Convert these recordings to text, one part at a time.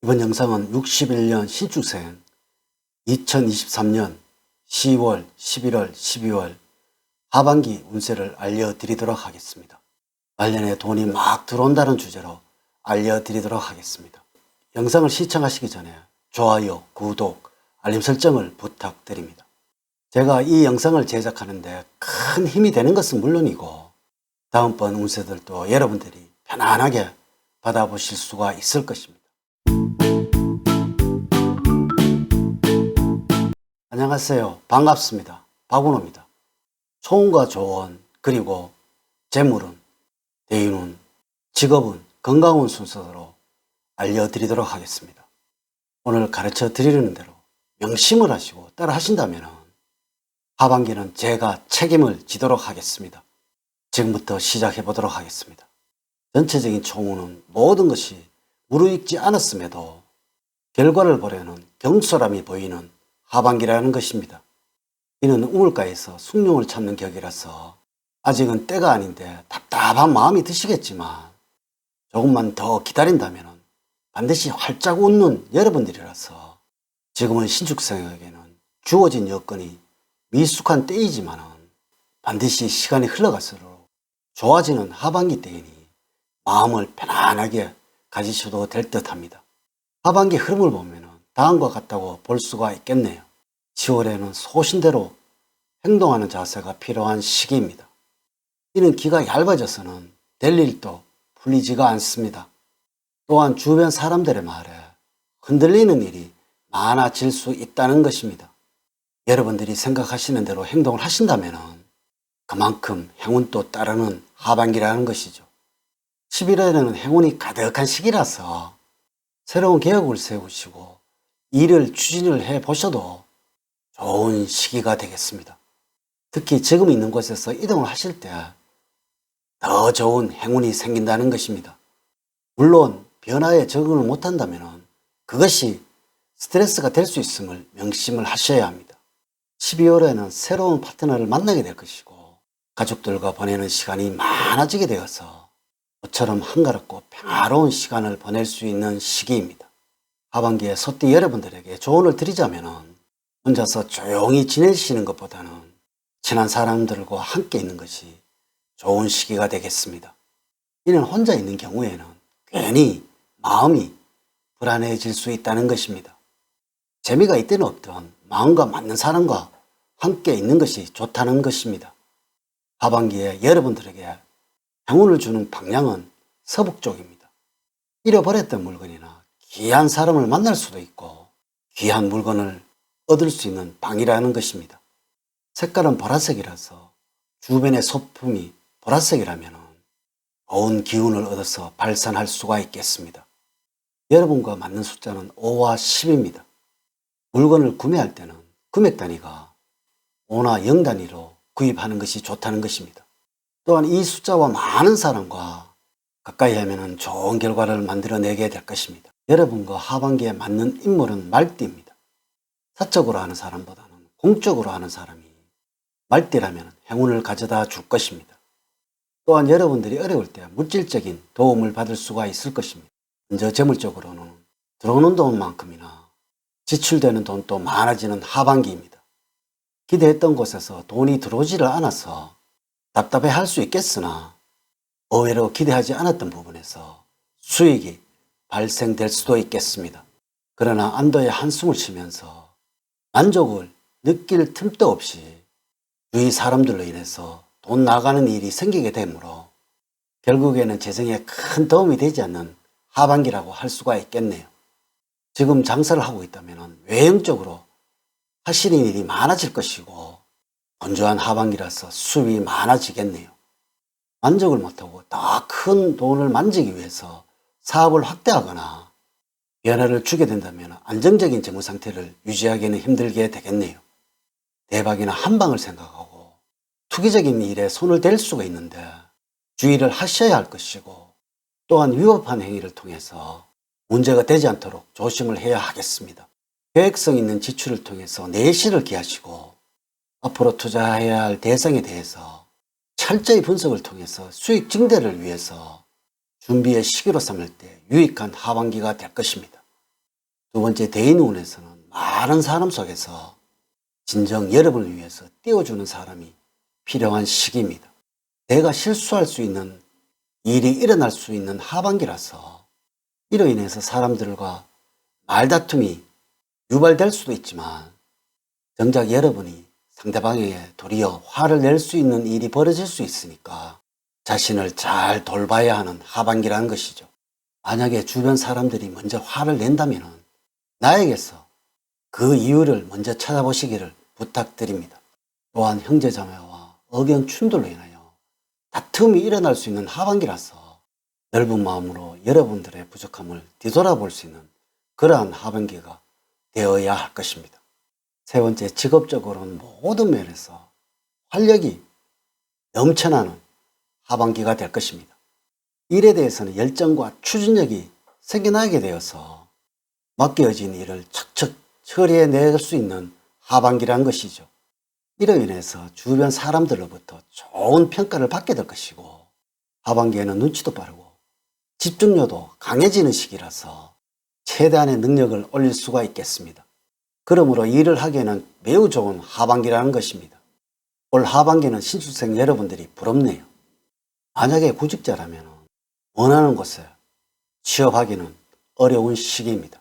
이번 영상은 61년 신축생 2023년 10월, 11월, 12월 하반기 운세를 알려드리도록 하겠습니다. 말년에 돈이 막 들어온다는 주제로 알려드리도록 하겠습니다. 영상을 시청하시기 전에 좋아요, 구독, 알림 설정을 부탁드립니다. 제가 이 영상을 제작하는데 큰 힘이 되는 것은 물론이고 다음번 운세들도 여러분들이 편안하게 받아보실 수가 있을 것입니다. 안녕하세요. 반갑습니다. 박운호입니다. 소원과 조언, 그리고 재물은, 대인운, 직업은, 건강운 순서대로 알려드리도록 하겠습니다. 오늘 가르쳐 드리는 대로 명심을 하시고 따라 하신다면 하반기는 제가 책임을 지도록 하겠습니다. 지금부터 시작해 보도록 하겠습니다. 전체적인 총우는 모든 것이 무르익지 않았음에도 결과를 보려는 경솔함이 보이는 하반기라는 것입니다. 이는 우물가에서 숭늉을 찾는 격이라서 아직은 때가 아닌데 답답한 마음이 드시겠지만 조금만 더 기다린다면 반드시 활짝 웃는 여러분들이라서 지금은 신축생에게는 주어진 여건이 미숙한 때이지만 반드시 시간이 흘러갈수록 좋아지는 하반기 때이니 마음을 편안하게 가지셔도 될 듯 합니다. 하반기 흐름을 보면 다음과 같다고 볼 수가 있겠네요. 10월에는 소신대로 행동하는 자세가 필요한 시기입니다. 이는 기가 얇아져서는 될 일도 풀리지가 않습니다. 또한 주변 사람들의 말에 흔들리는 일이 많아질 수 있다는 것입니다. 여러분들이 생각하시는 대로 행동을 하신다면 그만큼 행운도 따르는 하반기라는 것이죠. 11월에는 행운이 가득한 시기라서 새로운 계획을 세우시고 일을 추진을 해 보셔도 좋은 시기가 되겠습니다. 특히 지금 있는 곳에서 이동을 하실 때 더 좋은 행운이 생긴다는 것입니다. 물론 변화에 적응을 못한다면 그것이 스트레스가 될 수 있음을 명심을 하셔야 합니다. 12월에는 새로운 파트너를 만나게 될 것이고 가족들과 보내는 시간이 많아지게 되어서 모처럼 한가롭고 평화로운 시간을 보낼 수 있는 시기입니다. 하반기에 소띠 여러분들에게 조언을 드리자면 혼자서 조용히 지내시는 것보다는 친한 사람들과 함께 있는 것이 좋은 시기가 되겠습니다. 이는 혼자 있는 경우에는 괜히 마음이 불안해질 수 있다는 것입니다. 재미가 있든 없든 마음과 맞는 사람과 함께 있는 것이 좋다는 것입니다. 하반기에 여러분들에게 행운을 주는 방향은 서북 쪽입니다. 잃어버렸던 물건이나 귀한 사람을 만날 수도 있고 귀한 물건을 얻을 수 있는 방이라는 것입니다. 색깔은 보라색이라서 주변의 소품이 보라색이라면 좋은 기운을 얻어서 발산할 수가 있겠습니다. 여러분과 맞는 숫자는 5와 10입니다. 물건을 구매할 때는 금액 단위가 5나 0 단위로 구입하는 것이 좋다는 것입니다. 또한 이 숫자와 많은 사람과 가까이 하면 좋은 결과를 만들어내게 될 것입니다. 여러분과 하반기에 맞는 인물은 말띠입니다. 사적으로 하는 사람보다는 공적으로 하는 사람이 말띠라면 행운을 가져다 줄 것입니다. 또한 여러분들이 어려울 때 물질적인 도움을 받을 수가 있을 것입니다. 먼저 재물적으로는 들어오는 돈만큼이나 지출되는 돈도 많아지는 하반기입니다. 기대했던 곳에서 돈이 들어오지를 않아서 답답해 할 수 있겠으나 의외로 기대하지 않았던 부분에서 수익이 발생될 수도 있겠습니다. 그러나 안도의 한숨을 쉬면서 만족을 느낄 틈도 없이 주위 사람들로 인해서 돈 나가는 일이 생기게 되므로 결국에는 재정에 큰 도움이 되지 않는 하반기라고 할 수가 있겠네요. 지금 장사를 하고 있다면 외형적으로 하시는 일이 많아질 것이고 건조한 하반기라서 수입이 많아지겠네요. 만족을 못하고 더 큰 돈을 만지기 위해서 사업을 확대하거나 변화를 주게 된다면 안정적인 재무 상태를 유지하기는 힘들게 되겠네요. 대박이나 한방을 생각하고 투기적인 일에 손을 댈 수가 있는데 주의를 하셔야 할 것이고 또한 위법한 행위를 통해서 문제가 되지 않도록 조심을 해야 하겠습니다. 계획성 있는 지출을 통해서 내실을 기하시고 앞으로 투자해야 할 대상에 대해서 철저히 분석을 통해서 수익 증대를 위해서 준비의 시기로 삼을 때 유익한 하반기가 될 것입니다. 두 번째 대인운에서는 많은 사람 속에서 진정 여러분을 위해서 띄워주는 사람이 필요한 시기입니다. 내가 실수할 수 있는 일이 일어날 수 있는 하반기라서 이로 인해서 사람들과 말다툼이 유발될 수도 있지만 정작 여러분이 상대방에게 도리어 화를 낼 수 있는 일이 벌어질 수 있으니까 자신을 잘 돌봐야 하는 하반기라는 것이죠. 만약에 주변 사람들이 먼저 화를 낸다면 나에게서 그 이유를 먼저 찾아보시기를 부탁드립니다. 또한 형제자매와 의견 충돌로 인하여 다툼이 일어날 수 있는 하반기라서 넓은 마음으로 여러분들의 부족함을 뒤돌아볼 수 있는 그러한 하반기가 되어야 할 것입니다. 세 번째, 직업적으로는 모든 면에서 활력이 넘쳐나는 하반기가 될 것입니다. 일에 대해서는 열정과 추진력이 생겨나게 되어서 맡겨진 일을 척척 처리해 낼 수 있는 하반기라는 것이죠. 이로 인해서 주변 사람들로부터 좋은 평가를 받게 될 것이고 하반기에는 눈치도 빠르고 집중력도 강해지는 시기라서 최대한의 능력을 올릴 수가 있겠습니다. 그러므로 일을 하기에는 매우 좋은 하반기라는 것입니다. 올 하반기는 신출생 여러분들이 부럽네요. 만약에 구직자라면 원하는 곳에 취업하기는 어려운 시기입니다.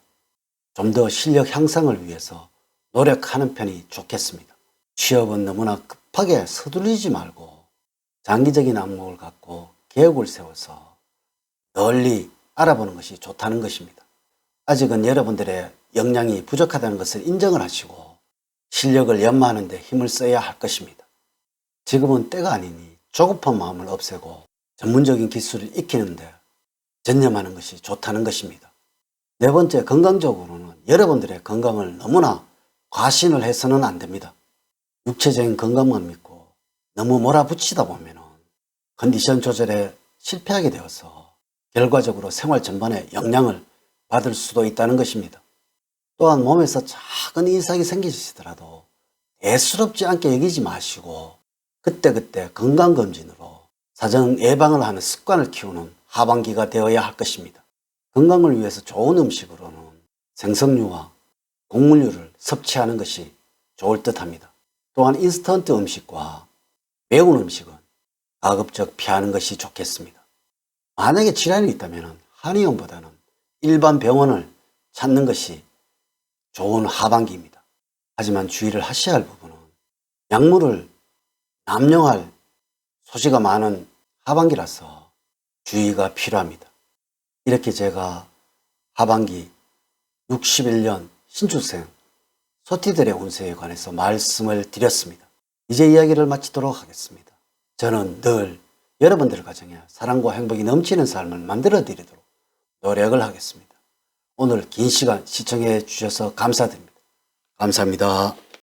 좀 더 실력 향상을 위해서 노력하는 편이 좋겠습니다. 취업은 너무나 급하게 서두르지 말고 장기적인 안목을 갖고 계획을 세워서 널리 알아보는 것이 좋다는 것입니다. 아직은 여러분들의 역량이 부족하다는 것을 인정을 하시고 실력을 연마하는 데 힘을 써야 할 것입니다. 지금은 때가 아니니 조급한 마음을 없애고 전문적인 기술을 익히는데 전념하는 것이 좋다는 것입니다. 네 번째, 건강적으로는 여러분들의 건강을 너무나 과신을 해서는 안 됩니다. 육체적인 건강만 믿고 너무 몰아붙이다 보면 컨디션 조절에 실패하게 되어서 결과적으로 생활 전반에 영향을 받을 수도 있다는 것입니다. 또한 몸에서 작은 이상이 생기시더라도 대수롭지 않게 여기지 마시고 그때그때 건강검진으로 사전 예방을 하는 습관을 키우는 하반기가 되어야 할 것입니다. 건강을 위해서 좋은 음식으로는 생선류와 곡물류를 섭취하는 것이 좋을 듯 합니다. 또한 인스턴트 음식과 매운 음식은 가급적 피하는 것이 좋겠습니다. 만약에 질환이 있다면 한의원보다는 일반 병원을 찾는 것이 좋은 하반기입니다. 하지만 주의를 하셔야 할 부분은 약물을 남용할 소지가 많은 하반기라서 주의가 필요합니다. 이렇게 제가 하반기 61년 신출생 소티들의 운세에 관해서 말씀을 드렸습니다. 이제 이야기를 마치도록 하겠습니다. 저는 늘 여러분들 가정에 사랑과 행복이 넘치는 삶을 만들어 드리도록 노력을 하겠습니다. 오늘 긴 시간 시청해 주셔서 감사드립니다. 감사합니다.